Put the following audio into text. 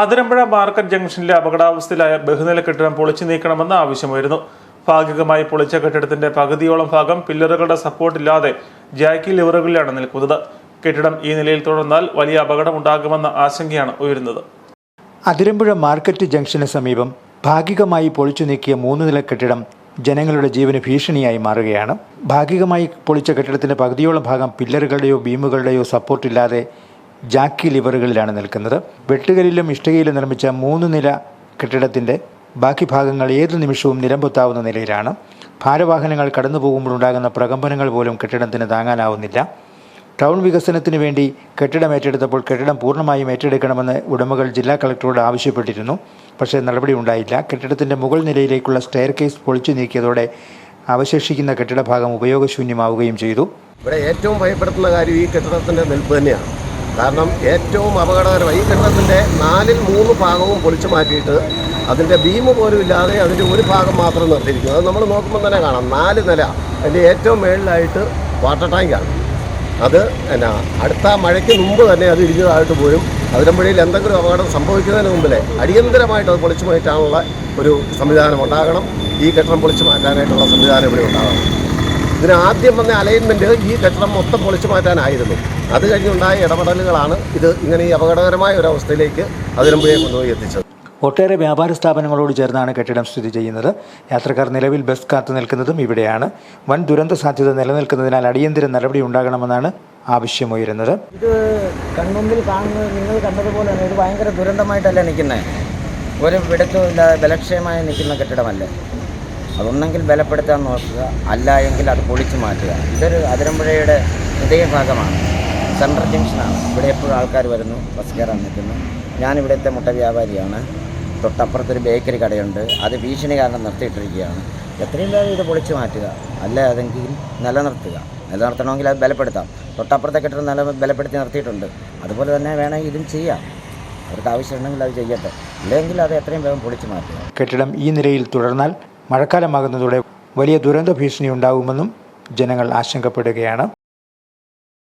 Athirampuzha market ജംഗ്ഷനിലെ അപകടാവസ്ഥയിലായ ബഹുനില കെട്ടിടം പൊളിച്ചു നീക്കണമെന്ന ആവശ്യമായിരുന്നു. ഭാഗികമായി പൊളിച്ച കെട്ടിടത്തിന്റെ പകുതിയോളം ഭാഗം പില്ലറുകളുടെ സപ്പോർട്ട് ഇല്ലാതെ ജാക്കി ലിവറുകളിലാണ് നിൽക്കുന്നത്. കെട്ടിടം ഈ നിലയിൽ തുടർന്നാൽ വലിയ അപകടം ഉണ്ടാകുമെന്ന ആശങ്കയാണ് ഉയരുന്നത്. അതിരമ്പുഴ മാർക്കറ്റ് ജംഗ്ഷന് സമീപം ഭാഗികമായി പൊളിച്ചു നീക്കിയ മൂന്ന് നില കെട്ടിടം ജനങ്ങളുടെ ജീവന് ഭീഷണിയായി മാറുകയാണ്. ഭാഗികമായി പൊളിച്ച കെട്ടിടത്തിന്റെ പകുതിയോളം ഭാഗം പില്ലറുകളുടെയോ ബീമുകളുടെയോ സപ്പോർട്ടില്ലാതെ ജാക്കി ലിവറുകളിലാണ് നിൽക്കുന്നത്. വെട്ടുകലിലും ഇഷ്ടികയിലും നിർമ്മിച്ച മൂന്ന് നില കെട്ടിടത്തിന്റെ ബാക്കി ഭാഗങ്ങൾ ഏതു നിമിഷവും നിലമ്പൊത്താവുന്ന നിലയിലാണ്. ഭാരവാഹനങ്ങൾ കടന്നു പോകുമ്പോഴുണ്ടാകുന്ന പ്രകമ്പനങ്ങൾ പോലും കെട്ടിടത്തിന് താങ്ങാനാവുന്നില്ല. ടൗൺ വികസനത്തിന് വേണ്ടി കെട്ടിടം ഏറ്റെടുത്തപ്പോൾ കെട്ടിടം പൂർണമായും ഏറ്റെടുക്കണമെന്ന് ഉടമകൾ ജില്ലാ കളക്ടറോട് ആവശ്യപ്പെട്ടിരുന്നു. പക്ഷേ നടപടി ഉണ്ടായില്ല. കെട്ടിടത്തിന്റെ മുകൾ നിലയിലേക്കുള്ള സ്റ്റെയർ കേസ് പൊളിച്ചു നീക്കിയതോടെ അവശേഷിക്കുന്ന കെട്ടിടഭാഗം ഉപയോഗശൂന്യമാവുകയും ചെയ്തു. ഇവിടെ ഏറ്റവും ഭയപ്പെടുത്തുന്ന കാര്യം ഈ കെട്ടിടത്തിന്റെ നിൽപ്പ് തന്നെയാണ്. കാരണം ഏറ്റവും അപകടകരമായി ഈ കെട്ടിടത്തിന്റെ നാലിൽ മൂന്ന് ഭാഗവും പൊളിച്ചു മാറ്റിയിട്ട് അതിന്റെ ഭീമ് പോലും ഇല്ലാതെ അതിന്റെ ഒരു ഭാഗം മാത്രം നിർത്തിയിരിക്കുന്നു. അത് നമ്മൾ നോക്കുമ്പോൾ തന്നെ കാണാം. നാല് നില. അതിന്റെ ഏറ്റവും മേളിലായിട്ട് വാട്ടർ ടാങ്കാണ് അത് എന്നാ അടുത്ത മഴയ്ക്ക് മുമ്പ് തന്നെ അത് ഇടിഞ്ഞതായിട്ട് പോലും അതിരമ്പുഴയിൽ എന്തെങ്കിലും അപകടം സംഭവിക്കുന്നതിന് മുമ്പിലെ അടിയന്തരമായിട്ട് അത് പൊളിച്ചു മാറ്റാനുള്ള ഒരു സംവിധാനം ഉണ്ടാകണം. ഈ കെട്ടിടം പൊളിച്ചു മാറ്റാനായിട്ടുള്ള സംവിധാനം ഇവിടെ ഉണ്ടാകണം. ഇതിന് ആദ്യം വന്ന അലൈൻമെന്റ് ഈ കെട്ടിടം മൊത്തം പൊളിച്ചു മാറ്റാനായിരുന്നു. അത് കഴിഞ്ഞുണ്ടായ ഇടപെടലുകളാണ് ഇത് ഇങ്ങനെ ഈ അപകടകരമായ ഒരു അവസ്ഥയിലേക്ക് അതിരമ്പുഴയെ കൊണ്ടുപോയി എത്തിച്ചത്. ഒട്ടേറെ വ്യാപാര സ്ഥാപനങ്ങളോട് ചേർന്നാണ് കെട്ടിടം സ്ഥിതി ചെയ്യുന്നത്. യാത്രക്കാർ നിലവിൽ ബസ് കാത്തു നിൽക്കുന്നതും ഇവിടെയാണ്. വൻ ദുരന്ത സാധ്യത നിലനിൽക്കുന്നതിനാൽ അടിയന്തര നടപടി ഉണ്ടാകണമെന്നാണ് ആവശ്യമുയരുന്നത്. ഇത് കൺമുമ്പിൽ കാണുന്നത് നിങ്ങൾ കണ്ടതുപോലെ തന്നെ ഇത് ഭയങ്കര ദുരന്തമായിട്ടല്ല നിൽക്കുന്നത് ഒരു പിടുത്തവും ഇല്ലാതെ ബലക്ഷയമായി നിൽക്കുന്ന കെട്ടിടമല്ല. അതൊന്നെങ്കിൽ ബലപ്പെടുത്താൻ നോക്കുക. അല്ല എങ്കിൽ അത് പൊളിച്ചു മാറ്റുക. ഇതൊരു അതിരമ്പുഴയുടെ ഹൃദയഭാഗമാണ് സെൻട്രൽ ജംഗ്ഷനാണ്. ഇവിടെ എപ്പോഴും ആൾക്കാർ വരുന്നു ബസ് കയറാൻ നിൽക്കുന്നു. ഞാനിവിടുത്തെ മുട്ട വ്യാപാരിയാണ്. തൊട്ടപ്പുറത്തൊരു ബേക്കറി കടയുണ്ട്. അത് ഭീഷണി കാരണം നിർത്തിയിട്ടിരിക്കുകയാണ്. എത്രയും പേരും ഇത് പൊളിച്ചു മാറ്റുക. അല്ല അതെങ്കിൽ നിലനിർത്തുക. നിലനിർത്തണമെങ്കിൽ അത് ബലപ്പെടുത്താം. തൊട്ടപ്പുറത്തെ കെട്ടിടം നില ബലപ്പെടുത്തി നിർത്തിയിട്ടുണ്ട്. അതുപോലെ തന്നെ വേണമെങ്കിൽ ഇതും ചെയ്യാം. അവർക്ക് ആവശ്യമുണ്ടെങ്കിൽ അത് ചെയ്യട്ടെ. അല്ലെങ്കിൽ അത് എത്രയും വേഗം പൊളിച്ചു മാറ്റുക. കെട്ടിടം ഈ നിലയിൽ തുടർന്നാൽ മഴക്കാലമാകുന്നതോടെ വലിയ ദുരന്ത ഭീഷണി ഉണ്ടാകുമെന്നും ജനങ്ങൾ ആശങ്കപ്പെടുകയാണ്.